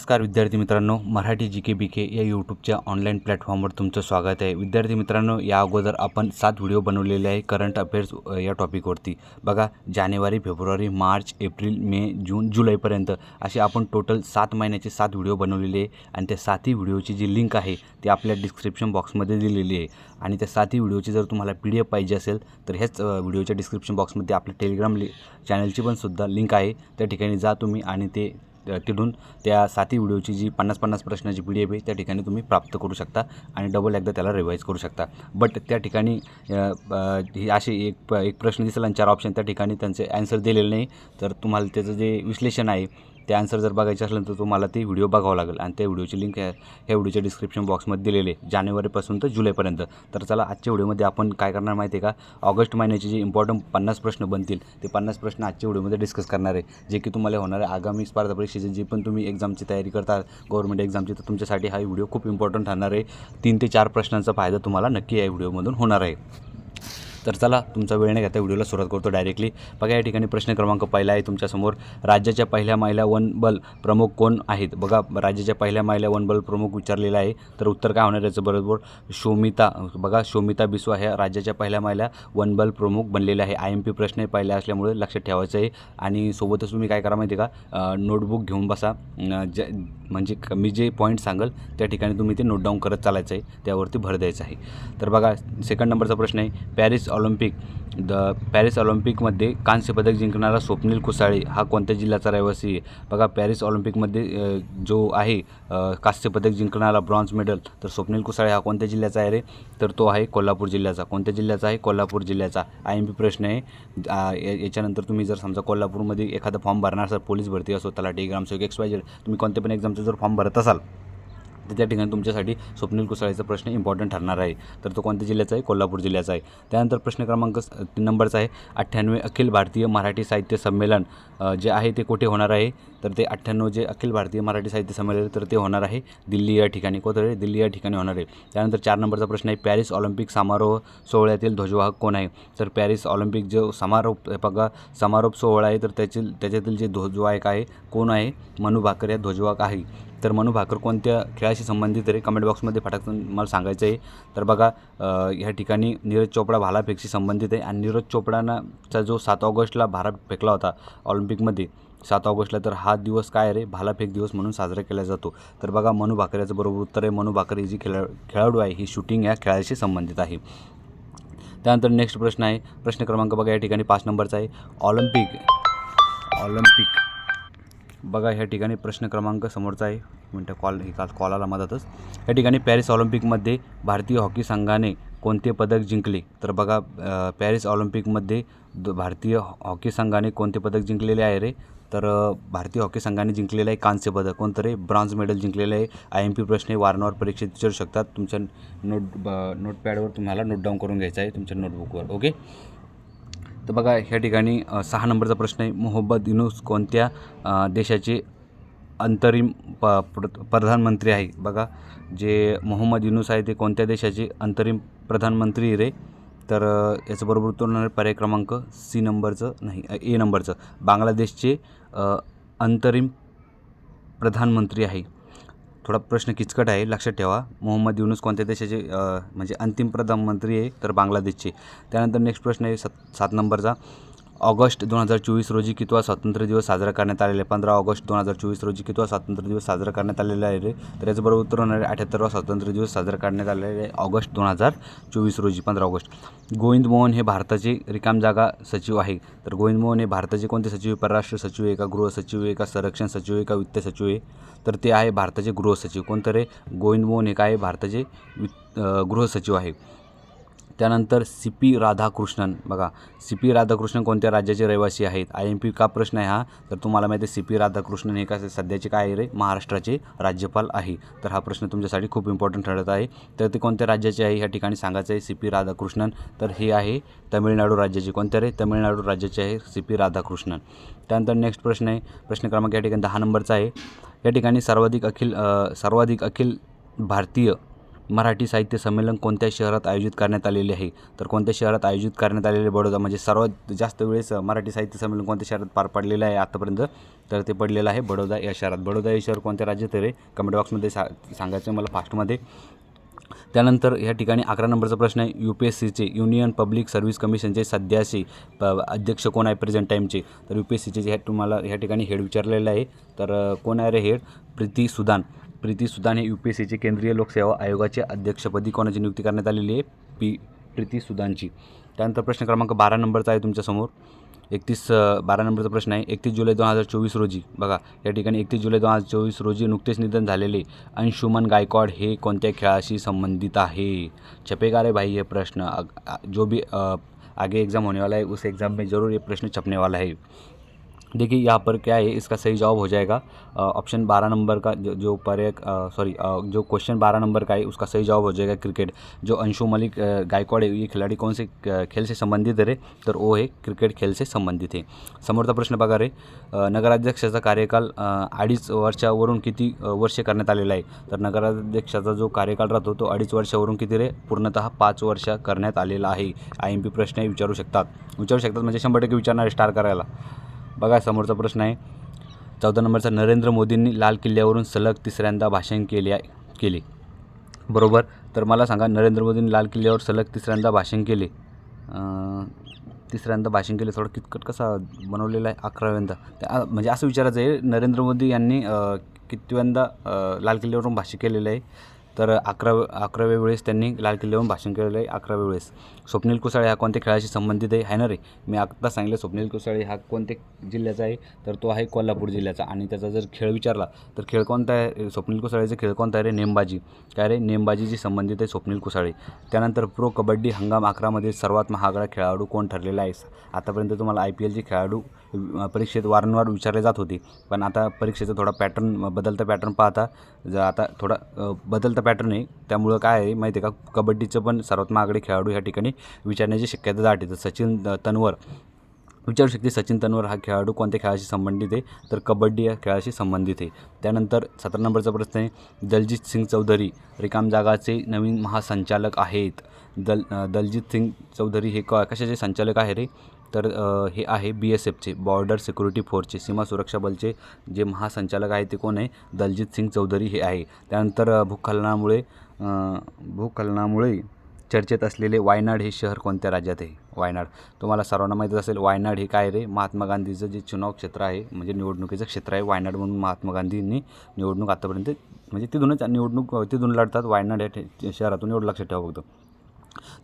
नमस्कार विद्यार्थी मित्रांनो मराठी जी के बी के या यूट्यूबच्या ऑनलाईन प्लॅटफॉर्मवर तुमचं स्वागत आहे. विद्यार्थी मित्रांनो या अगोदर आपण सात व्हिडिओ बनवलेले आहे करंट अफेअर्स या टॉपिकवरती बघा जानेवारी फेब्रुवारी मार्च एप्रिल मे जून जुलैपर्यंत असे आपण टोटल सात महिन्याचे सात व्हिडिओ बनवलेले आहे आणि त्या सातही व्हिडिओची जी लिंक आहे ती आपल्या डिस्क्रिप्शन बॉक्समध्ये दिलेली आहे. आणि त्या सातही व्हिडिओची जर तुम्हाला पी डी एफ पाहिजे असेल तर ह्याच व्हिडिओच्या डिस्क्रिप्शन बॉक्समध्ये आपल्या टेलिग्राम लि चॅनलची पण सुद्धा लिंक आहे. त्या ठिकाणी जा तुम्ही आणि ते तिथून त्या साती व्हिडिओची जी पन्नास पन्नास प्रश्नाची पी डी एफ आहे त्या ठिकाणी तुम्ही प्राप्त करू शकता आणि डबल एकदा त्याला रिवाईज करू शकता. बट त्या ठिकाणी असे एक प- एक प्रश्न दिसला आणि चार ऑप्शन त्या ठिकाणी त्यांचे ॲन्सर दिलेले नाही. तर तुम्हाला त्याचं जे विश्लेषण आहे ते आन्सर जर बघायचे असलं तर तुम्हाला ते व्हिडिओ बघावं लागेल. आणि त्या व्हिडिओची लिंक ह्या ह्या व्हिडिओच्या डिस्क्रिप्शन बॉक्समध्ये दिलेले आहे. जानेवारीपासून तर जुलैपर्यंत. तर चला आजच्या व्हिडिओमध्ये आपण काय करणार माहिती आहे का? ऑगस्ट महिन्याचे जे इम्पॉर्टंट पन्नास प्रश्न बनतील ते पन्नास प्रश्न आजच्या व्हिडिओमध्ये डिस्कस करणार आहे. जे की तुम्हाला होणार आहे आगामी स्पर्धा परीक्षेचे. जे पण तुम्ही एक्झामची तयारी करता गव्हर्मेंट एक्झामची तर तुमच्यासाठी हा व्हिडिओ खूप इम्पॉर्टंट ठरणार आहे. तीन ते चार प्रश्नांचा फायदा तुम्हाला नक्की या व्हिडिओमधून होणार आहे. तर चला तुमचा वेळ नाही घेता व्हिडिओला सुरुवात करतो डायरेक्टली बघा या ठिकाणी प्रश्न क्रमांक पहिला आहे तुमच्यासमोर राज्याच्या पहिल्या महिला वन बल प्रमुख कोण आहेत? बघा राज्याच्या पहिल्या महिला वन बल प्रमुख विचारलेला आहे तर उत्तर काय होणार याचं बरोबर? शोमिता बघा शोमिता बिस्वा ह्या राज्याच्या पहिल्या महिला वन बल प्रमुख बनलेल्या आहे. आय एम पी प्रश्न पहिला असल्यामुळे लक्षात ठेवायचं आहे. आणि सोबतच तुम्ही काय करा माहिती आहे का? नोटबुक घेऊन बसा. अं, जे म्हणजे क- मी जे पॉईंट सांगेल त्या ठिकाणी तुम्ही ते नोट डाऊन करत चालायचं आहे. त्यावरती भर द्यायचं आहे. तर बघा सेकंड नंबरचा प्रश्न आहे. पॅरिस ऑलिम्पिक द पॅरिस ऑलिम्पिकमध्ये कांस्य पदक जिंकणारा स्वप्नील कुसाळे हा कोणत्या जिल्ह्याचा रहिवासी आहे? बघा पॅरिस ऑलिम्पिकमध्ये जो आहे कांस्यपदक जिंकणारा ब्रॉन्झ मेडल तर स्वप्नील कुसाळे हा कोणत्या जिल्ह्याचा आहे रे? तर तो आहे कोल्हापूर जिल्ह्याचा. कोणत्या जिल्ह्याचा आहे? कोल्हापूर जिल्ह्याचा. आय एम पी प्रश्न आहे. या- याच्यानंतर तुम्ही जर समजा कोल्हापूरमध्ये एखादा फॉर्म भरणार असाल पोलीस भरती असो तलाठी ग्रामसेवक एक्स वाय झेड तुम्ही कोणत्या पण एक्झामचा जर फॉर्म भरत असाल तर त्या ठिकाणी तुमच्यासाठी स्वप्नील कुसाळेचा प्रश्न इम्पॉर्टंट ठरणार आहे. तर तो कोणत्या जिल्ह्याचा आहे? कोल्हापूर जिल्ह्याचा आहे. त्यानंतर प्रश्न क्रमांक तीन नंबरचा आहे. अठ्ठ्याण्णवे अखिल भारतीय मराठी साहित्य संमेलन जे आहे ते कुठे होणार आहे? तर ते अठ्ठ्याण्णव जे अखिल भारतीय मराठी साहित्य संमेलन आहे, तर ते होणार आहे दिल्ली या ठिकाणी. कोणतं दिल्ली या ठिकाणी होणार आहे. त्यानंतर चार नंबरचा प्रश्न आहे पॅरिस ऑलिम्पिक समारोह सोहळ्यातील ध्वजवाहक कोण आहे? तर पॅरिस ऑलिम्पिक जो समारोप बघा समारोप सोहळा आहे तर त्याचे त्याच्यातील जे ध्वजवाहक आहे कोण आहे? मनू भाकर या ध्वजवाहक आहे. तर मनू भाकर कोणत्या खेळाशी संबंधित आहे? कमेंट बॉक्समध्ये फटाकून मला सांगायचं आहे. तर बघा ह्या ठिकाणी नीरज चोपडा भालाफेकशी संबंधित आहे. आणि नीरज चोपडानाचा जो सात ऑगस्टला भाला फेकला होता ऑलिम्पिकमध्ये सात ऑगस्टला तर हा दिवस काय रे? भालाफेक दिवस म्हणून साजरा केला जातो. तर बघा मनू भाकर याचं बरोबर उत्तर आहे. मनू भाकर ही जी खेळा खेळाडू आहे ही शूटिंग या खेळाशी संबंधित आहे. त्यानंतर नेक्स्ट प्रश्न आहे. प्रश्न क्रमांक बघा या ठिकाणी पाच नंबरचा आहे. ऑलिम्पिक ऑलिम्पिक बघा ह्या ठिकाणी प्रश्न क्रमांक समोरचा आहे. मिनटं कॉल हे काल कॉल आला मधातच. या ठिकाणी पॅरिस ऑलिम्पिकमध्ये भारतीय हॉकी संघाने कोणते पदक जिंकले? तर बघा पॅरिस ऑलिम्पिकमध्ये द भारतीय हॉकी संघाने कोणते पदक जिंकलेले आहे रे? तर भारतीय हॉकी संघाने जिंकलेलं आहे कांस्य पदक. कोणतं रे? ब्रॉन्झ मेडल जिंकलेलं आहे. आय एम पी प्रश्न हे वारंवार परीक्षेत विचारू शकतात. तुमच्या नोट ब- नोटपॅडवर तुम्हाला नोट डाऊन करून घ्यायचं आहे. तुमच्या नोटबुकवर. ओके? तर बघा ह्या ठिकाणी सहा नंबरचा प्रश्न आहे. मोहम्मद युनूस कोणत्या देशाचे अंतरिम प प्रधानमंत्री आहे? बघा जे मोहम्मद युनूस आहे ते कोणत्या देशाचे अंतरिम प्रधानमंत्री रे? तर याचं बरोबर उत्तर होणार पर्याय क्रमांक सी नंबरचं नाही ए नंबरचं. बांगलादेशचे अंतरिम प्रधानमंत्री आहे. थोडा प्रश्न किचकट आहे लक्षात ठेवा. मोहम्मद युनुस कोणत्या देशाचे म्हणजे अंतिम प्रधानमंत्री आहे तर बांगलादेशचे. त्यानंतर नेक्स्ट प्रश्न आहे सात सात नंबरचा. ऑगस्ट दोन हजार चोवीस रोजी कितवा स्वातंत्र्य दिवस साजरा करण्यात आलेला आहे पंधरा ऑगस्ट दोन हजार चोवीस रोजी कितवा स्वातंत्र्य दिवस साजरा करण्यात आलेला आहे. रे तर याचं बरोबर उत्तर होणार आहे अठ्याहत्तरवा स्वातंत्र्य दिवस साजरा करण्यात आलेला आहे ऑगस्ट दोन हजार चोवीस रोजी पंधरा ऑगस्ट. गोविंद मोहन हे भारताचे रिकाम जागा सचिव आहे. तर गोविंद मोहन हे भारताचे कोणते सचिव परराष्ट्र सचिव आहे का गृहसचिव आहे का संरक्षण सचिव आहे का वित्त सचिव आहे? तर ते आहे भारताचे गृहसचिव कोणतं रे गोविंद मोहन हे काय? आहे? भारताचे वित्त गृहसचिव आहे. त्यानंतर सी पी राधाकृष्णन. बघा सी पी राधाकृष्णन कोणत्या राज्याचे रहिवासी आहेत? आय एम पी का प्रश्न आहे हा? तर तुम्हाला माहिती आहे सी पी राधाकृष्णन हे का सध्याचे काय रे? महाराष्ट्राचे राज्यपाल आहे. तर हा प्रश्न तुमच्यासाठी खूप इम्पॉर्टंट ठरत आहे. तर ते कोणत्या राज्याचे आहे? ह्या ठिकाणी सांगायचं आहे सी पी राधाकृष्णन. तर हे आहे तमिळनाडू राज्याचे. कोणत्या रे? तमिळनाडू राज्याचे आहे सी पी राधाकृष्णन. त्यानंतर नेक्स्ट प्रश्न आहे. प्रश्न क्रमांक या ठिकाणी दहा नंबरचा आहे. या ठिकाणी सर्वाधिक अखिल सर्वाधिक अखिल भारतीय मराठी साहित्य संमेलन कोणत्या शहरात आयोजित करण्यात आलेले आहे. तर कोणत्या शहरात आयोजित करण्यात आलेले बडोदा म्हणजे सर्वात जास्त वेळेस मराठी साहित्य संमेलन कोणत्या शहरात पार पडलेलं आहे आतापर्यंत? तर ते पडलेलं आहे बडोदा या शहरात. बडोदा हे शहर कोणत्या राज्यात आहे कमेंट बॉक्समध्ये सा सांगायचं आहे मला फास्टमध्ये त्यानंतर या ठिकाणी अकरा नंबरचा प्रश्न आहे. यू पी एस सीचे युनियन पब्लिक सर्व्हिस कमिशनचे सध्याचे प अध्यक्ष कोण आहे प्रेझेंट टाईमचे तर यू पी एस सीचे ह्या तुम्हाला ह्या ठिकाणी हेड विचारलेलं आहे. तर कोण आहे रे हेड? प्रीती सुदान. प्रीती सुदान हे यू पी एस सीचे केंद्रीय लोकसेवा आयोगाचे अध्यक्षपदी कोणाची नियुक्ती करण्यात आलेली आहे? पी. प्रीती सुदानची. त्यानंतर प्रश्न क्रमांक बारा नंबरचा आहे तुमच्यासमोर एकतीस बारा नंबरचा प्रश्न आहे. एकतीस जुलै दोन हजार चोवीस रोजी. बघा या ठिकाणी एकतीस जुलै दोन हजार चोवीस रोजी नुकतेच निधन झालेले अंशुमन गायकवाड हे कोणत्या खेळाशी संबंधित आहे? छपेगा रे भाई हे प्रश्न. जो भी आगे एग्ज़ाम होने वाला है उस एग्ज़ाम में ज़रूर ये प्रश्न छपने वाला है देखिए यहाँ पर क्या है इसका सही जवाब हो जाएगा। ऑप्शन बारह नंबर का जो जो पर सॉरी जो क्वेश्चन बारह नंबर का है उसका सही जवाब हो जाएगा क्रिकेट जो अंशु मलिक गायकवाड आहे ये खिलाडी कौन से खेल से संबंधित रे तर वो हे क्रिकेट खेल से संबंधित आहे समोरचा प्रश्न बघा रे नगराध्यक्षाचा कार्यकाल अडीच वर्षावरून किती वर्षे करण्यात आलेला आहे? तर नगराध्यक्षाचा जो कार्यकाल राहतो तो अडीच वर्षावरून किती रे? पूर्णतः पाच वर्ष करण्यात आलेला आहे. आय एम पी प्रश्नही विचारू शकतात. विचारू शकतात म्हणजे शंभर टक्के विचारणार स्टार करायला. बघा समोरचा प्रश्न आहे. चौदा नंबरचा नरेंद्र मोदींनी लाल किल्ल्यावरून सलग तिसऱ्यांदा भाषण केले आहे केले. बरोबर? तर मला सांगा नरेंद्र मोदींनी लाल किल्ल्यावर सलग तिसऱ्यांदा भाषण केले. तिसऱ्यांदा भाषण केले थोडं कितकट कसा बनवलेला आहे अकराव्यांदा? त्या म्हणजे असं विचारायचं आहे नरेंद्र मोदी यांनी कितव्यांदा लाल किल्ल्यावरून भाषण केलेलं आहे? तर अकरा अकराव्या वेळेस त्यांनी लाल किल्ल्यावरून भाषण केलेलं आहे अकराव्या वेळेस. स्वप्नील कुसाळे हा कोणत्या खेळाशी संबंधित आहे? ना रे? मी आत्ता सांगितलं स्वप्नील कुसाळे हा कोणत्या जिल्ह्याचा आहे? तर तो आहे कोल्हापूर जिल्ह्याचा. आणि त्याचा जर खेळ विचारला तर खेळ कोणता आहे? स्वप्नील कुसाळेचा खेळ कोणता आहे रे? नेमबाजी. काय रे? नेमबाजीशी संबंधित आहे स्वप्नील कुसाळे. त्यानंतर प्रो कबड्डी हंगाम अकरामध्ये सर्वात महागडा खेळाडू कोण ठरलेला आहे? आतापर्यंत तुम्हाला आय पी एलचे खेळाडू परीक्षेत वारंवार विचारले जात होते. पण आता परीक्षेचा थोडा पॅटर्न बदलता पॅटर्न पाहता जर आता थोडा बदलता पॅटर्न आहे. त्यामुळं काय आहे माहिती आहे का? कबड्डीचं पण सर्वात महागडे खेळाडू ह्या ठिकाणी विचारण्याची शक्यता दाट आहे तर सचिन तनवर तन्वर. विचारू शकते सचिन तन्वर हा खेळाडू कोणत्या खेळाशी संबंधित आहे? तर कबड्डी या खेळाशी संबंधित आहे. त्यानंतर सतरा नंबरचा प्रश्न आहे. दलजीत सिंग चौधरी रिकाम जागाचे नवीन महासंचालक आहेत. दल दलजित दलजीत सिंग चौधरी हे क कशाचे संचालक आहे रे? तर हे आहे बी एस एफचे बॉर्डर सिक्युरिटी फोर्सचे सीमा सुरक्षा बलचे जे महासंचालक आहे ते कोण आहे? दलजीत सिंग चौधरी हे आहे. त्यानंतर भूखलनामुळे भूखलनामुळे चर्चेत असलेले वायनाड हे शहर कोणत्या राज्यात आहे? वायनाड. तुम्हाला सर्वांना माहीतच असेल वायनाड हे काय रे? महात्मा गांधीचं जे चुनाव क्षेत्र आहे म्हणजे निवडणुकीचं क्षेत्र आहे वायनाड म्हणून महात्मा गांधींनी निवडणूक आतापर्यंत म्हणजे तिथूनच निवडणूक तिथून लढतात वायनाड या शहरातून एवढं लक्षात ठेवा फक्त.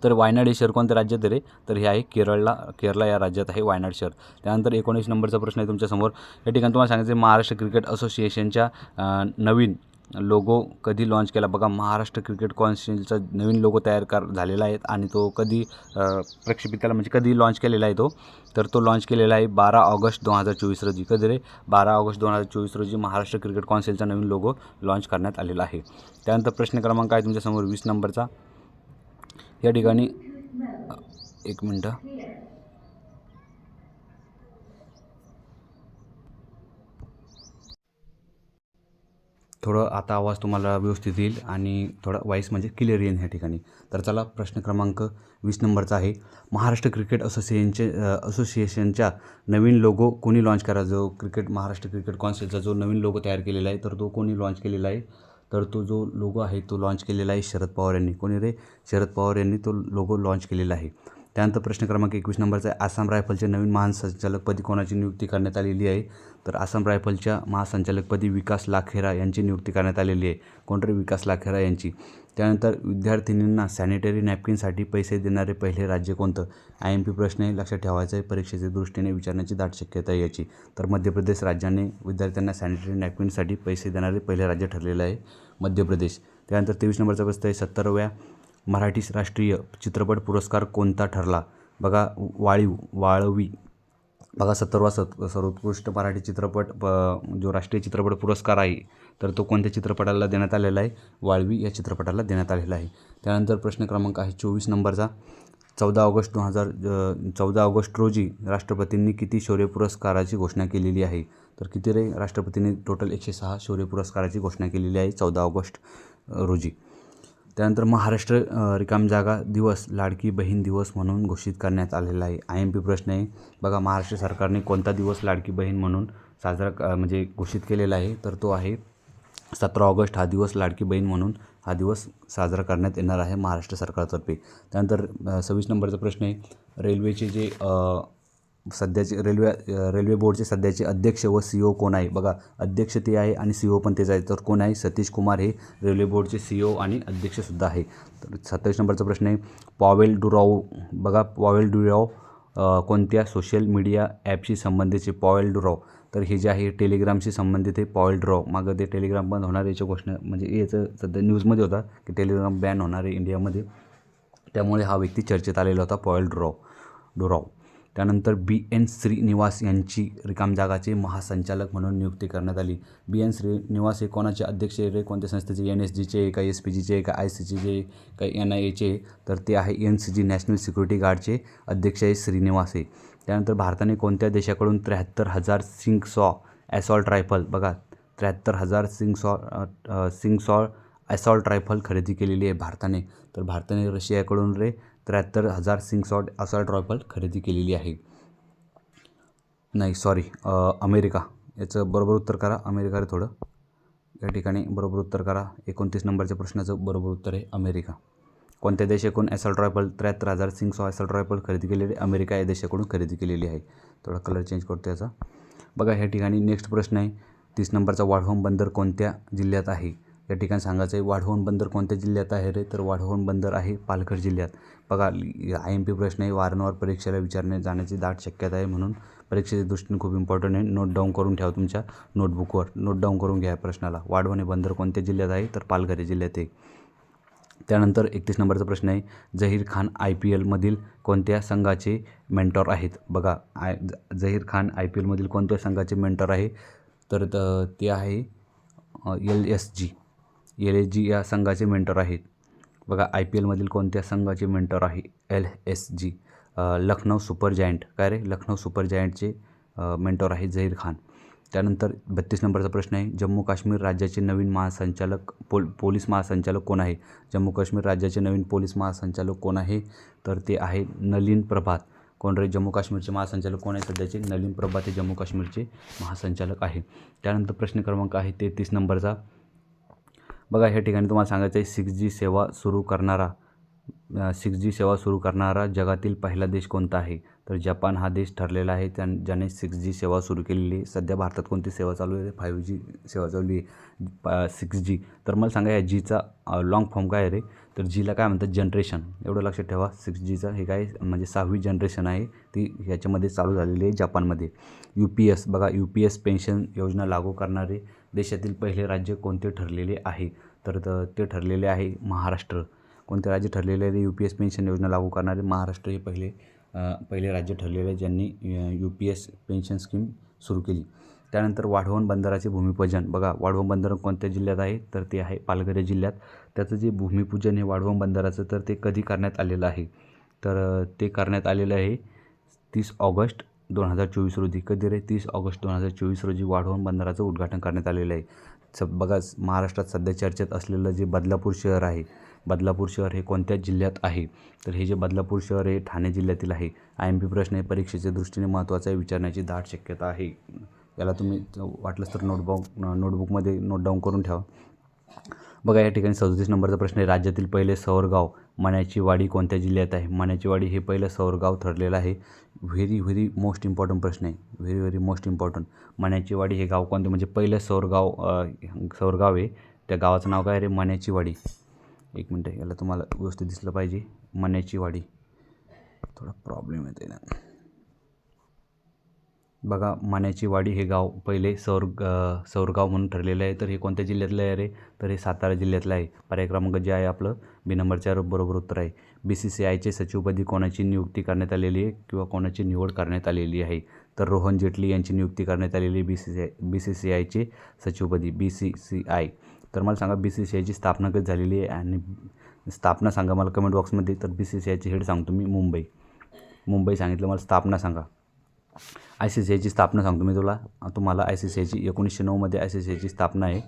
तर वायनाड हे शहर कोणत्या राज्यात आहे रे? तर हे आहे केरळला केरळा या राज्यात आहे वायनाड शहर. त्यानंतर एकोणीस नंबरचा प्रश्न आहे तुमच्यासमोर. या ठिकाणी तुम्हाला सांगायचं महाराष्ट्र क्रिकेट असोसिएशनच्या नवीन लोगो कधी लॉन्च केला? बघा महाराष्ट्र क्रिकेट कौन्सिलचा नवीन लोगो तयार कर झालेला आहे आणि तो कधी अं, प्रक्षेपित केला? म्हणजे कधी लॉन्च केलेला आहे तो? तर तो लॉन्च केलेला आहे बारा ऑगस्ट दोन हजार चोवीस रोजी. कधी रे? बारा ऑगस्ट दोन हजार चोवीस रोजी महाराष्ट्र क्रिकेट कॉन्सिलचा नवीन लोगो लॉन्च करण्यात आलेला आहे. त्यानंतर प्रश्न क्रमांक आहे तुमच्यासमोर वीस नंबरचा. या ठिकाणी एक मिनटं. थोडं आता आवाज तुम्हाला व्यवस्थित येईल आणि थोडा वॉईस म्हणजे क्लिअर येईल ह्या ठिकाणी. तर चला प्रश्न क्रमांक वीस नंबरचा आहे. महाराष्ट्र क्रिकेट असोसिएशनचे असोसिएशनच्या नवीन लोगो कोणी लॉन्च करा? जो क्रिकेट महाराष्ट्र क्रिकेट कॉन्सिलचा जो नवीन लोगो तयार केलेला आहे तर तो कोणी लॉन्च केलेला आहे? तर तो जो लोगो आहे तो लॉन्च केलेला आहे शरद पवार यांनी. कोणी रे? शरद पवार यांनी तो लोगो लॉन्च केलेला आहे. त्यानंतर प्रश्न क्रमांक एकवीस नंबरचा आहे. आसाम रायफलचे नवीन महासंचालकपदी कोणाची नियुक्ती करण्यात आलेली आहे? तर आसाम रायफलच्या महासंचालकपदी विकास लाखेरा यांची नियुक्ती करण्यात आलेली आहे. कोण विकास लाखेरा यांची. त्यानंतर विद्यार्थिनींना सॅनिटरी नॅपकिनसाठी पैसे देणारे पहिले राज्य कोणतं? आय एम पी प्रश्न हे लक्षात ठेवायचा आहे. परीक्षेच्या दृष्टीने विचारण्याची दाट शक्यता आहे याची. तर मध्य प्रदेश राज्याने विद्यार्थ्यांना सॅनिटरी नॅपकिनसाठी पैसे देणारे पहिले राज्य ठरलेलं आहे मध्य प्रदेश. त्यानंतर तेवीस नंबरचा प्रश्न आहे. सत्तराव्या मराठी राष्ट्रीय चित्रपट पुरस्कार कोणता ठरला? बघा वाळीव वाळवी. बघा सत्तरवा सत सर्वोत्कृष्ट मराठी चित्रपट प- जो राष्ट्रीय चित्रपट पुरस्कार आहे तर तो कोणत्या चित्रपटाला देण्यात आलेला आहे? वाळवी या चित्रपटाला देण्यात आलेला आहे. त्यानंतर प्रश्न क्रमांक आहे चोवीस नंबरचा. चौदा ऑगस्ट दोन हजार चौदा ऑगस्ट रोजी राष्ट्रपतींनी किती शौर्य पुरस्काराची घोषणा केलेली आहे? तर किती रे? राष्ट्रपतींनी टोटल एकशे सहा शौर्य पुरस्काराची घोषणा केलेली आहे चौदा ऑगस्ट रोजी. त्यानंतर महाराष्ट्र रिकाम रिकामी जागा दिवस लाडकी बहीण दिवस म्हणून घोषित करण्यात आलेला आहे. आय एम पी प्रश्न आहे. बघा महाराष्ट्र सरकारने कोणता दिवस लाडकी बहीण म्हणून साजरा क- म्हणजे घोषित केलेला आहे तर तो आहे सतरा ऑगस्ट हा दिवस लाडकी बहीण म्हणून हा दिवस साजरा करण्यात येणार आहे महाराष्ट्र सरकारतर्फे. त्यानंतर सव्वीस नंबरचा प्रश्न आहे. रेल्वेचे जे सध्याचे रेल्वे रेल्वे बोर्डचे सध्याचे अध्यक्ष व सी ओ कोण आहे? बघा अध्यक्ष ते आहे आणि सी ओ पण तेच आहे. तर कोण आहे? सतीश कुमार हे रेल्वे बोर्डचे सी ओ आणि अध्यक्षसुद्धा आहे. तर सत्तावीस नंबरचा प्रश्न आहे. पॉवेल डुराव बघा पॉवेल डुराव कोणत्या सोशल मीडिया ॲपशी संबंधितचे पॉवेल डुराव. तर हे जे आहे टेलिग्रामशी संबंधित आहे पॉवेल डुराव. मागं ते टेलिग्राम बंद होणार याची घोषणा म्हणजे याचं सध्या न्यूजमध्ये होता की टेलिग्राम बॅन होणार आहे इंडियामध्ये. त्यामुळे हा व्यक्ती चर्चेत आलेला होता पॉवेल डुराव. डुराव. त्यानंतर बी एन श्रीनिवास यांची रिकाम जागाचे महासंचालक म्हणून नियुक्ती करण्यात आली. बी एन श्रीनिवास हे कोणाचे अध्यक्ष आहे? रे कोणत्या संस्थेचे? एन एस जीचे का? एस पी जीचे का? आय सी जीचे का? एन आय एचे तर ते आहे N C G national security गार्डचे अध्यक्ष आहे श्रीनिवास आहे त्यानंतर भारताने कोणत्या देशाकडून त्र्याहत्तर हजार सिंग सॉ ॲसॉल्ट रायफल बघा त्र्याहत्तर हजार Sig Sauer Sig Sauer assault rifle खरेदी केलेली आहे भारताने. तर भारताने रशियाकडून रे त्र्याहत्तर हजार सिंग सॉट असॉल्ट रॉयफल खरेदी केलेली आहे. नाही सॉरी अमेरिका. याचं बरोबर उत्तर करा. अमेरिका रे थोडं. या ठिकाणी बरोबर उत्तर करा. एकोणतीस नंबरच्या प्रश्नाचं बरोबर उत्तर आहे अमेरिका. कोणत्या देशाकडून ॲसॉल्ट रॉयफल त्र्याहत्तर हजार सिंग सॉ ॲसॉल्ट रॉयफल खरेदी केलेली अमेरिका या देशाकडून खरेदी केलेली आहे. थोडा कलर चेंज करतो याचा. बघा ह्या ठिकाणी नेक्स्ट प्रश्न आहे. तीस नंबरचा वाढवम बंदर कोणत्या जिल्ह्यात आहे? या ठिकाणी सांगायचं आहे वाढवण बंदर कोणत्या जिल्ह्यात आहे रे? तर वाढवण बंदर आहे पालघर जिल्ह्यात. बघा आय एम पी प्रश्न आहे वारंवार परीक्षेला विचारणे जाण्याची दाट शक्यता आहे म्हणून परीक्षेच्या दृष्टीने खूप इम्पॉर्टंट आहे. नोट डाऊन करून ठेवा तुमच्या नोटबुकवर नोट डाऊन करून घ्या प्रश्नाला. वाढवण हे बंदर कोणत्या जिल्ह्यात आहे? तर पालघर जिल्ह्यात आहे त्यानंतर एकतीस नंबरचा प्रश्न आहे जहीर खान आय पी एलमधील कोणत्या संघाचे मेंटॉर आहेत? बघा I Zaheer Khan I P एलमधील कोणत्या संघाचे मेंटॉर आहे? तर त- ते आहे L S G. L G या संघाचे मेंटॉर आहेत. बघा आय पी एलमधील कोणत्या संघाचे मेंटॉर आहे? L S G. Lucknow super giant. काय रे? लखनौ सुपर जायंटचे मेंटॉर आहे झहीर खान. त्यानंतर बत्तीस नंबरचा प्रश्न आहे. जम्मू काश्मीर राज्याचे नवीन महासंचालक पोल पोलीस महासंचालक कोण आहे? जम्मू काश्मीर राज्याचे नवीन पोलीस महासंचालक कोण आहे? तर ते आहे नलीन प्रभात. कोण रे? जम्मू काश्मीरचे महासंचालक कोण आहे? सध्याचे नलीन प्रभात हे जम्मू काश्मीरचे महासंचालक आहे. त्यानंतर प्रश्न क्रमांक आहे तेहतीस नंबरचा. बघा ह्या ठिकाणी तुम्हाला सांगायचं आहे सिक्स जी सेवा सुरू करणारा सिक्स जी सेवा सुरू करणारा जगातील पहिला देश कोणता आहे? तर जपान हा देश ठरलेला आहे त्या ज्याने सिक्स जी सेवा सुरू केलेली आहे. सध्या भारतात कोणती सेवा चालू आहे? फाईव्ह जी सेवा चालू आहे. सिक्स जी तर मला सांगा या जीचा लॉंग फॉर्म काय आहे रे? तर जीला काय म्हणतात? जनरेशन एवढं लक्षात ठेवा. सिक्स जीचं हे काय? म्हणजे सहावी जनरेशन आहे. ती ह्याच्यामध्ये चालू झालेली आहे जपानमध्ये. यू पी एस बघा यू पी एस पेन्शन योजना लागू करणारे देशातील पहिले राज्य कोणते ठरलेले आहे? तर ते ठरलेले आहे महाराष्ट्र. कोणते राज्य ठरलेले आहे? यू पी एस पेन्शन योजना लागू करणारे महाराष्ट्र हे पहिले पहिले राज्य ठरलेले आहे ज्यांनी U P S pension scheme सुरू केली. त्यानंतर वाढवण बंदराचे भूमिपूजन. बघा वाढवण बंदर कोणत्या जिल्ह्यात आहे? तर ते आहे पालघर जिल्ह्यात. त्याचं जे भूमिपूजन हे वाढवण बंदराचं तर ते कधी करण्यात आलेलं आहे? तर ते करण्यात आलेलं आहे तीस ऑगस्ट दोन हजार चोवीस रोजी. कधी रे? तीस ऑगस्ट दोन हजार चोवीस रोजी वाढवण बंदराचं उद्घाटन करण्यात आलेलं आहे. स बघा महाराष्ट्रात सध्या चर्चेत असलेलं जे बदलापूर शहर आहे बदलापूर शहर हे कोणत्या जिल्ह्यात आहे? तर हे जे बदलापूर शहर हे ठाणे जिल्ह्यातील आहे. आय एम पी प्रश्न हे परीक्षेच्या दृष्टीने महत्त्वाचा आहे विचारण्याची दाट शक्यता आहे. याला तुम्ही वाटलंच तर नोटबुक नोटबुकमध्ये नोट डाऊन करून ठेवा. बघा या ठिकाणी सदतीस नंबरचा प्रश्न आहे. राज्यातील पहिले सौरगाव मण्याची वाडी कोणत्या जिल्ह्यात आहे? मण्याची वाडी हे पहिलं सौरगाव ठरलेलं आहे. व्हेरी व्हेरी मोस्ट इम्पॉर्टंट प्रश्न आहे. Very very most important Manyachi Wadi हे गाव कोणते? म्हणजे पहिलं सौरगाव सौरगाव आहे. त्या गावाचं नाव काय रे? मण्याची वाडी एक मिनटं याला तुम्हाला व्यवस्थित दिसलं पाहिजे. मण्याची वाडी थोडा प्रॉब्लेम येते ना. बघा मान्याचीवाडी हे गाव पहिले सौर सौरगाव म्हणून ठरलेलं आहे. तर हे कोणत्या जिल्ह्यातलं आहे रे? तर हे सातारा जिल्ह्यातलं आहे. पर्याय क्रमांक जे आहे आपलं बी नंबर चार बरोबर उत्तर आहे. बी सी सी आयचे सचिवपदी कोणाची नियुक्ती करण्यात आलेली आहे किंवा कोणाची निवड करण्यात आलेली आहे? तर रोहन जेटली यांची नियुक्ती करण्यात आलेली B C C I B C C आयचे सचिवपदी बी सी सी आय तर मला सांगा बी सी सी आयची स्थापना कधी झालेली आहे आणि स्थापना सांगा मला कमेंट बॉक्समध्ये तर बी सी सी आयची हेड सांगतो मी मुंबई. मुंबई सांगितलं मला स्थापना सांगा. आय सी सी आयची स्थापना सांगतो मी तुला. तुम्हाला आय सी सी आयची एकोणीसशे नऊमध्ये आय सी सी आयची स्थापना आहे.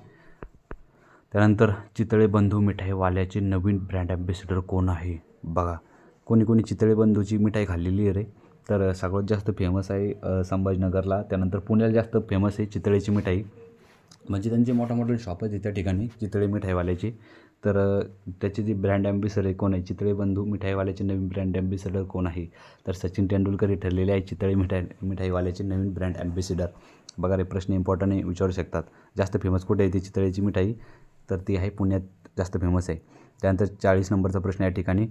त्यानंतर चितळे बंधू मिठाईवाल्याचे नवीन ब्रँड ॲम्बेसिडर कोण आहे? बघा कोणी कोणी चितळे बंधूची मिठाई खाल्लेली आहे रे. तर सगळ्यात जास्त फेमस आहे संभाजीनगरला. त्यानंतर पुण्याला जास्त फेमस आहे चितळेची मिठाई. म्हणजे त्यांचे मोठा मोठे शॉप आहेत त्या ठिकाणी चितळे मिठाईवाल्याचे. तर त्याचे जे ब्रँड ॲम्बेसडर कोण आहे? चितळे बंधू मिठाईवाल्याचे नवीन ब्रँड ॲम्बेसडर कोण आहे? तर सचिन तेंडुलकर हे ठरलेले आहे चितळे मिठाई मिठाईवाल्याचे नवीन ब्रँड ॲम्बेसिडर. बघा रे प्रश्न इम्पॉर्टंट आहे विचारू शकतात. जास्त फेमस कुठे आहे ती चितळेची मिठाई? तर ती आहे पुण्यात जास्त फेमस आहे. त्यानंतर चाळीस नंबरचा प्रश्न या ठिकाणी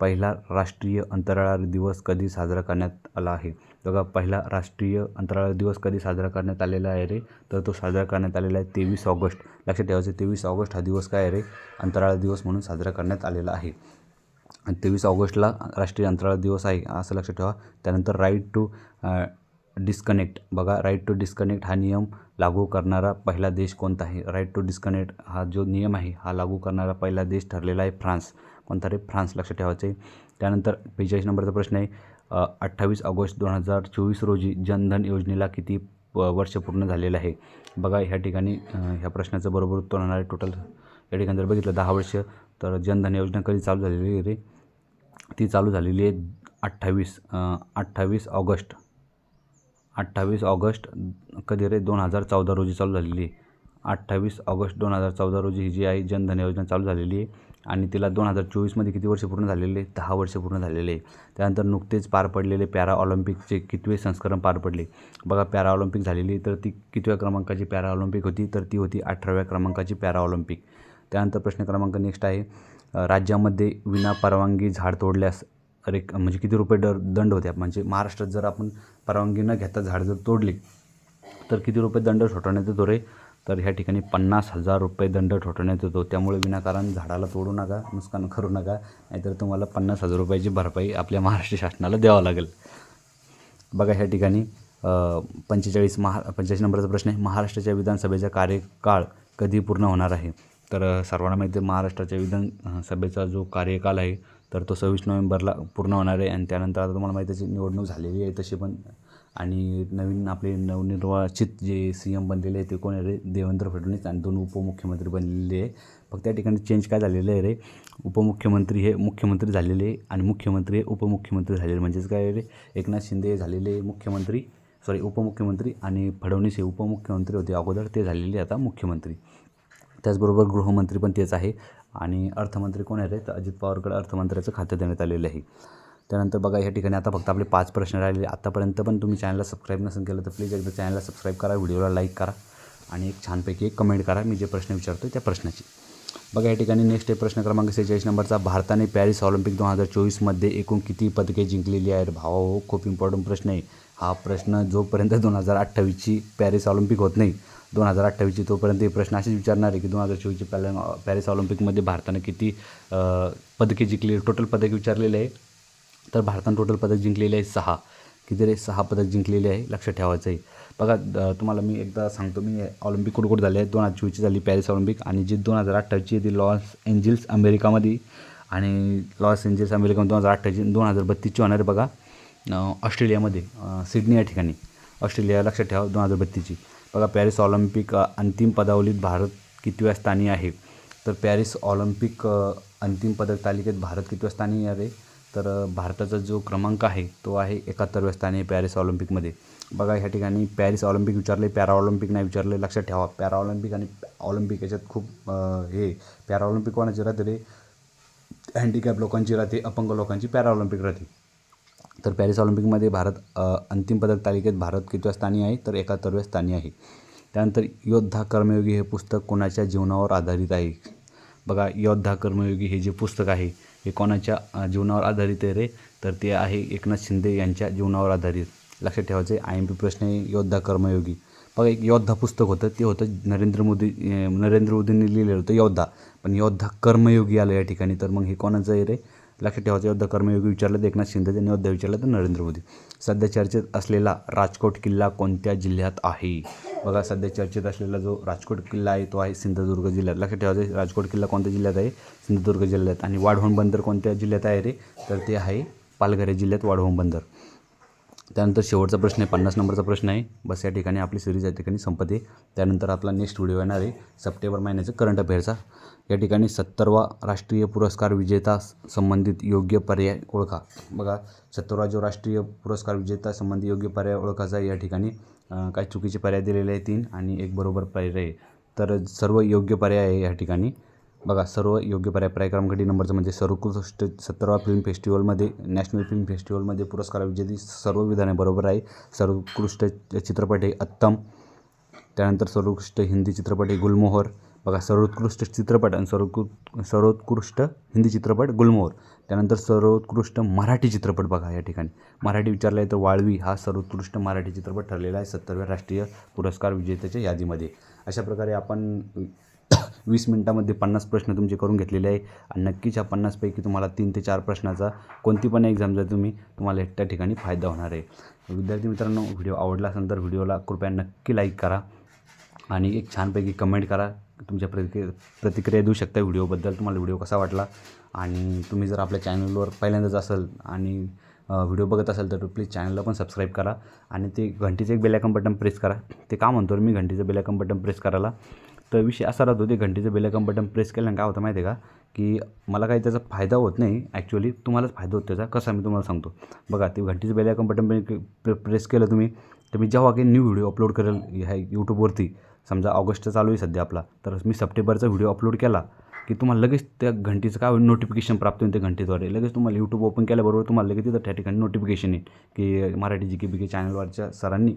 पहिला राष्ट्रीय अंतराळ दिवस कधी साजरा करण्यात आला आहे? बघा पहिला राष्ट्रीय अंतराळ दिवस कधी साजरा करण्यात आलेला आहे रे? तर तो साजरा करण्यात आलेला आहे तेवीस ऑगस्ट. लक्षात ठेवायचं तेवीस ऑगस्ट हा दिवस काय आहे रे? अंतराळ दिवस म्हणून साजरा करण्यात आलेला आहे. आणि तेवीस ऑगस्टला राष्ट्रीय अंतराळ दिवस आहे असं लक्षात ठेवा. त्यानंतर राईट टू डिस्कनेक्ट बघा राईट टू डिस्कनेक्ट हा नियम लागू करणारा पहिला देश कोणता आहे? राईट टू डिस्कनेक्ट हा जो नियम आहे हा लागू करणारा पहिला देश ठरलेला आहे फ्रान्स. कोणता रे? फ्रान्स लक्षात ठेवायचं आहे त्यानंतर बेचाळीस नंबरचा प्रश्न आहे. अठ्ठावीस ऑगस्ट दोन हजार चोवीस रोजी जनधन योजनेला किती वर्ष पूर्ण झालेलं आहे? बघा ह्या ठिकाणी ह्या प्रश्नाचं बरोबर उत्तर होणार आहे. टोटल या ठिकाणी जर बघितलं दहा वर्ष तर जनधन योजना कधी चालू झालेली आहे रे? ती चालू झालेली आहे अठ्ठावीस अठ्ठावीस ऑगस्ट. अठ्ठावीस ऑगस्ट कधी रे? दोन हजार चौदा रोजी चालू झालेली आहे. अठ्ठावीस ऑगस्ट दोन हजार चौदा रोजी ही जी आहे जनधन योजना चालू झालेली आहे. आणि तिला दोन हजार चोवीसमध्ये किती वर्ष पूर्ण झालेले? दहा वर्ष पूर्ण झालेले. त्यानंतर नुकतेच पार पडलेले पॅरा ऑलिम्पिकचे कितवे संस्करण पार पडले? बघा पॅरा ऑलिम्पिक झालेली तर ती कितव्या क्रमांकाची पॅरा ऑलिम्पिक होती? तर ती होती अठराव्या क्रमांकाची पॅरा ऑलिम्पिक. त्यानंतर प्रश्न क्रमांक नेक्स्ट आहे. राज्यामध्ये विना परवानगी झाड तोडल्यास अरे म्हणजे किती रुपये दर दंड होते? म्हणजे महाराष्ट्रात जर आपण परवानगी न घेता झाड जर तोडली तर किती रुपये दंड ठोठवण्यात येतो रे तर ह्या ठिकाणी पन्नास हजार रुपये दंड ठोठवण्यात येतो. त्यामुळे विनाकारण झाडाला तोडू नका नुकसान करू नका नाहीतर तुम्हाला पन्नास हजार रुपयाची भरपाई आपल्या महाराष्ट्र शासनाला द्यावं लागेल. बघा ह्या ठिकाणी पंचेचाळीस महा पंचेचाळीस नंबरचा प्रश्न आहे. महाराष्ट्राच्या विधानसभेचा कार्यकाळ कधी पूर्ण होणार आहे? तर सर्वांना माहिती आहे महाराष्ट्राच्या विधान सभेचा जो कार्यकाल आहे तर तो सव्वीस नोव्हेंबरला पूर्ण होणार आहे. आणि त्यानंतर आता तुम्हाला माहिती त्याची निवडणूक झालेली आहे तशी पण आणि नवीन आपले नवनिर्वाचित जे सी एम बनलेले आहे ते कोण आहे रे? देवेंद्र फडणवीस आणि दोन उपमुख्यमंत्री बनलेले आहे. फक्त त्या ठिकाणी चेंज काय झालेलं आहे रे? उपमुख्यमंत्री हे मुख्यमंत्री झालेले आहे आणि मुख्यमंत्री हे उपमुख्यमंत्री झालेले म्हणजेच काय आहे रे? एकनाथ शिंदे झालेले मुख्यमंत्री सॉरी उपमुख्यमंत्री आणि फडणवीस हे उपमुख्यमंत्री होते. अगोदर ते झालेले आता मुख्यमंत्री. त्याचबरोबर गृहमंत्री पण तेच आहे. आणि अर्थमंत्री कोण आहे रे? तर अजित पवारकडे अर्थमंत्र्याचं खातं देण्यात आलेलं आहे. त्यानंतर बघा या ठिकाणी आता फक्त आपले पाच प्रश्न राहिले आत्तापर्यंत पण तुम्ही चॅनलला सबस्क्राईब नसेल केलं तर प्लीज एकदा चॅनलला सबस्क्राईब करा व्हिडिओला लाईक करा आणि एक छानपैकी एक कमेंट करा. मी जे प्रश्न विचारतो त्या प्रश्नाची. बघा या ठिकाणी नेक्स्ट आहे प्रश्न क्रमांक सेहेचाळीस नंबरचा. भारताने पॅरिस ऑलिम्पिक दोन हजार चोवीसमध्ये एकूण किती पदके जिंकलेली आहेत? भावा हो खूप इम्पॉर्टंट प्रश्न आहे. हा प्रश्न जोपर्यंत दोन हजार अठ्ठावीसची पॅरिस ऑलिम्पिक होत नाही दोन हजार अठ्ठावीसची तोपर्यंत हे प्रश्न असेच विचारणार आहे की दोन हजार चोवीसची पॅल पॅरिस ऑलिम्पिकमध्ये भारताने किती पदके जिंकली? टोटल पदके विचारलेले आहे तर भारतानं टोटल पदक जिंकलेले आहे सहा. किती रे? सहा पदक जिंकलेले आहे. लक्षात ठेवायचं आहे बघा द- तुम्हाला मी एकदा सांगतो मी ऑलिम्पिक कुठे कुठे झाले आहे? दोन हजार चोवीसची झाली पॅरिस ऑलिम्पिक आणि जी दोन हजार अठ्ठावीसची आहे ती लॉस एंजिल्स अमेरिकामध्ये. आणि लॉस एंजिल्स अमेरिकामध्ये दोन हजार अठ्ठावीसची दोन हजार बत्तीसची होणार आहे बघा ऑस्ट्रेलियामध्ये सिडनी या ठिकाणी. ऑस्ट्रेलिया लक्षात ठेवा दोन हजार बत्तीसची. बघा पॅरिस ऑलिम्पिक अंतिम पदावलीत भारत कितव्या स्थानी आहे? तर पॅरिस ऑलिम्पिक अंतिम पदक तालिकेत भारत कितव्या स्थानी आहे रे? तर भारताचा जो क्रमांक आहे तो आहे एकाहत्तरव्या स्थानी आहे पॅरिस ऑलिम्पिकमध्ये. बघा ह्या ठिकाणी पॅरिस ऑलिम्पिक विचारले पॅरा ऑलिम्पिक नाही विचारले लक्षात ठेवा. पॅरा ऑलिम्पिक आणि ऑलिम्पिक याच्यात खूप हे पॅरा ऑलिम्पिक कोणाची राहते रे? हँडिकॅप लोकांची राहते अपंग लोकांची पॅरा ऑलिम्पिक राहते. तर पॅरिस ऑलिम्पिकमध्ये भारत अंतिम पदक तालिकेत भारत कितव्या स्थानी आहे? तर एकाहत्तरव्या स्थानी आहे. त्यानंतर योद्धा कर्मयोगी हे पुस्तक कोणाच्या जीवनावर आधारित आहे? बघा योद्धा कर्मयोगी हे जे पुस्तक आहे हे कोणाच्या जीवनावर आधारित आहे रे? तर ते आहे एकनाथ शिंदे यांच्या जीवनावर आधारित. लक्षात ठेवायचं आहे आय एम पी प्रश्न योद्धा कर्मयोगी. बघा एक योद्धा पुस्तक होतं ते होतं नरेंद्र मोदी नरेंद्र मोदींनी लिहिलेलं होतं योद्धा. पण योद्धा कर्मयोगी आलं या ठिकाणी. तर मग हे कोणाचं आहे रे? लक्षात ठेवायचं योद्धा कर्मयोगी विचारलं तर एकनाथ शिंदे यांनी योद्धा विचारलं तर नरेंद्र मोदी. सध्या चर्चेत असलेला राजकोट किल्ला कोणत्या जिल्ह्यात आहे? बघा सध्या चर्चेत असलेला जो राजकोट किल्ला आहे तो आहे सिंधुदुर्ग जिल्ह्यात. लक्षात ठेवायचं राजकोट किल्ला कोणत्या जिल्ह्यात आहे? सिंधुदुर्ग जिल्ह्यात. आणि वाढवण बंदर कोणत्या जिल्ह्यात आहे रे? तर ते आहे पालघर जिल्ह्यात वाढवण बंदर. त्यानंतर शेवटचा प्रश्न आहे पन्नास नंबरचा प्रश्न आहे. बस या ठिकाणी आपली सिरीज या ठिकाणी संपते त्यानंतर आपला नेक्स्ट व्हिडिओ येणार आहे सप्टेंबर महिन्याचं करंट अफेअरचा या ठिकाणी सत्तरवा राष्ट्रीय पुरस्कार विजेता संबंधित योग्य पर्याय ओळखा. बघा सत्तरवा जो राष्ट्रीय पुरस्कार विजेता संबंधित योग्य पर्याय ओळखायचा या ठिकाणी काय काही चुकीचे पर्याय दिलेले आहे तीन आणि एक बरोबर पर्याय आहे. तर सर्व योग्य पर्याय आहे या ठिकाणी. बघा सर्व योग्य पर्याय पर्याय क्रमांक नंबरचं म्हणजे सर्वोत्कृष्ट सत्तरवा फिल्म फेस्टिवलमध्ये नॅशनल फिल्म फेस्टिवलमध्ये पुरस्कार विजेती सर्व विधाने बरोबर आहे. सर्वोत्कृष्ट चित्रपट हे अत्तम. त्यानंतर सर्वोत्कृष्ट हिंदी चित्रपट हे गुलमोहर. बघा सर्वोत्कृष्ट चित्रपट आणि सर्वोत्कृ सर्वोत्कृष्ट हिंदी चित्रपट गुलमोहर. त्यानंतर सर्वोत्कृष्ट मराठी चित्रपट बघा या ठिकाणी. मराठी विचारलं आहे तर वाळवी हा सर्वोत्कृष्ट मराठी चित्रपट ठरलेला आहे सत्तरव्या राष्ट्रीय पुरस्कार विजेत्याच्या यादीमध्ये. अशा प्रकारे आपण वीस मिनटामध्ये पन्नास प्रश्न तुमचे करून घेतलेले आहे. आणि नक्कीच ह्या पन्नासपैकी तुम्हाला तीन ते चार प्रश्नाचा कोणती पण एक्झाम जर तुम्ही तुम्हाला त्या ठिकाणी फायदा होणार आहे. विद्यार्थी मित्रांनो व्हिडिओ आवडला असेल तर व्हिडिओला कृपया नक्की लाईक करा आणि एक छानपैकी कमेंट करा. तुमच्या प्रतिक्रिया प्रतिक्रिया देऊ शकता व्हिडिओबद्दल. तुम्हाला व्हिडिओ कसा वाटला? आणि तुम्ही जर आपल्या चॅनलवर पहिल्यांदाच असाल आणि व्हिडिओ बघत असाल तर प्लीज चॅनलला पण सबस्क्राईब करा. आणि ते घंटीचं एक बेलायकन बटन प्रेस करा. ते का म्हणतो मी? घंटीचं बेलायकन बटन प्रेस करायला. तर विषय असा राहतो ते घंटीचं बेलकम बटन प्रेस केल्यानं काय होतं माहिती आहे का? की मला काही त्याचा फायदा होत नाही. ॲक्च्युली तुम्हालाच फायदा होतो त्याचा. कसा मी तुम्हाला सांगतो. बघा ते घंटीचं बेलकम बटन प्रेस केलं तुम्ही तर मी जेव्हा काही न्यू व्हिडिओ अपलोड करेल ह्या यूट्यूबवरती समजा ऑगस्ट चालू आहे सध्या आपला तर मी सप्टेंबरचा व्हिडिओ अपलोड केला. की तुम्हाला लगेच त्या घंटीचं काय होईल? नोटिफिकेशन प्राप्त होईल त्या घंटीद्वारे. लगेच तुम्हाला यूट्यूब ओपन केल्याबरोबर तुम्हाला लगेच तिथं त्या ठिकाणी नोटिफिकेशन येईल की मराठी जी के बी के चॅनलवरच्या सरांनी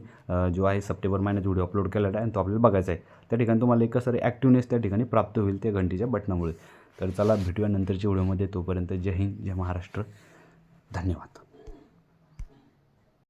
जो आहे सप्टेंबर महिन्यात व्हिडिओ अपलोड केलेला आहे आणि तो आपल्याला बघायचा आहे. त्या ठिकाणी तुम्हाला एक सर ॲक्टिवनेस त्या ठिकाणी प्राप्त होईल त्या घंटीच्या बटनामुळे तर चला भेटूया नंतरच्या व्हिडिओमध्ये तोपर्यंत जय हिंद जय महाराष्ट्र. धन्यवाद.